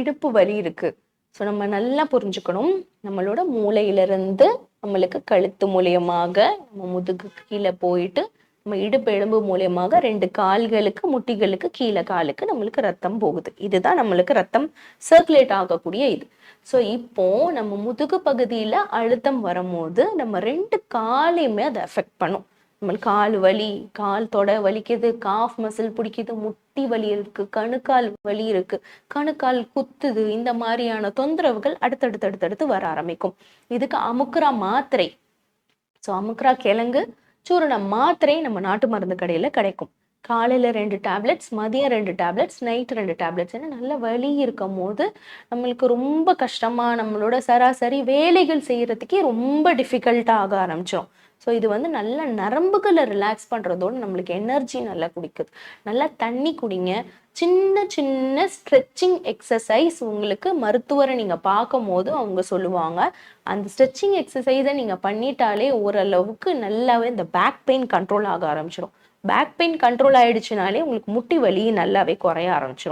இடுப்பு வலி இருக்கு. ஸோ நம்ம நல்லா புரிஞ்சுக்கணும். நம்மளோட மூளையிலிருந்து நம்மளுக்கு கழுத்து மூலியமாக நம்ம முதுகுக்கு கீழே போயிட்டு நம்ம இடுப்பு எலும்பு மூலியமாக ரெண்டு கால்களுக்கு முட்டிகளுக்கு கீழே காலுக்கு நம்மளுக்கு ரத்தம் போகுது. இதுதான் நம்மளுக்கு ரத்தம் சர்க்குலேட் ஆகக்கூடிய இது. ஸோ இப்போ நம்ம முதுகு பகுதியில் அழுத்தம் வரும்போது நம்ம ரெண்டு காலையுமே அதை அஃபெக்ட் பண்ணும். நம்மளுக்கு கால் வலி கால் தொடை வலிக்குது காஃப் மசில் பிடிக்குது முட்டி வலி இருக்கு கணுக்கால் வலி இருக்கு கணுக்கால் குத்துது இந்த மாதிரியான தொந்தரவுகள் அடுத்தடுத்து அடுத்தடுத்து வர ஆரம்பிக்கும். இதுக்கு அமுக்குரா மாத்திரை. ஸோ அமுக்குரா கிழங்கு சூரண மாத்திரை நம்ம நாட்டு மருந்து கடையில் கிடைக்கும். காலையில் ரெண்டு டேப்லெட்ஸ் மதியம் ரெண்டு டேப்லெட்ஸ் நைட் ரெண்டு டேப்லெட்ஸ் ஏன்னா நல்ல வலி இருக்கும் போது நம்மளுக்கு ரொம்ப கஷ்டமாக நம்மளோட சராசரி வேலைகள் செய்கிறதுக்கே ரொம்ப டிஃபிகல்ட்டாக ஆக ஆரம்பிச்சிடும் ஸோ இது வந்து நல்ல நரம்புகளை ரிலாக்ஸ் பண்ணுறதோடு நம்மளுக்கு எனர்ஜி நல்லா குடிக்குது. நல்லா தண்ணி குடிங்க. சின்ன சின்ன ஸ்ட்ரெச்சிங் எக்ஸசைஸ் உங்களுக்கு மருத்துவரை நீங்கள் பார்க்கும் போது அவங்க சொல்லுவாங்க. அந்த ஸ்ட்ரெச்சிங் எக்ஸசைஸை நீங்கள் பண்ணிட்டாலே ஓரளவுக்கு நல்லாவே இந்த பேக் பெயின் கண்ட்ரோல் ஆக ஆரம்பிச்சிடும். பேக் பெயின் கண்ட்ரோல் ஆயிடுச்சுனாலே உங்களுக்கு முட்டி வலி நல்லாவே குறைய ஆரம்பிச்சிடும்.